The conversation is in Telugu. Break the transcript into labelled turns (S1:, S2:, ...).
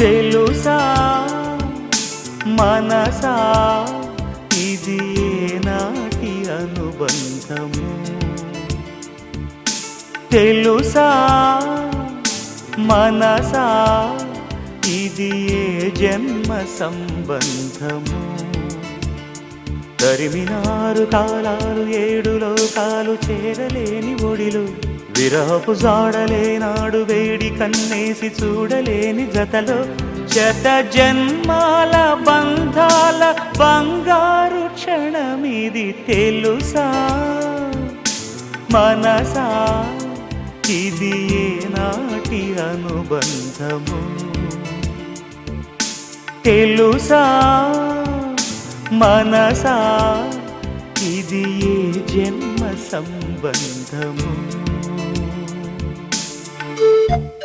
S1: తెలుసా? మనసా? ఇది నాటి అనుబంధము తెలుసా? మనసా? ఇది ఏ జన్మ సంబంధము తరిమినారు కాలాలు ఏడు లోకాలు చేరలేని ఒడిలో విరహపు జాడలేనాడు వేడి కన్నేసి చూడలేని జతలో శత జన్మాల బంధాల బంగారు క్షణమిది తెలుసా? మనసా ఇది నాటి అనుబంధము? తెలుసా? మనసా ఇది ఏ జన్మ సంబంధము? you.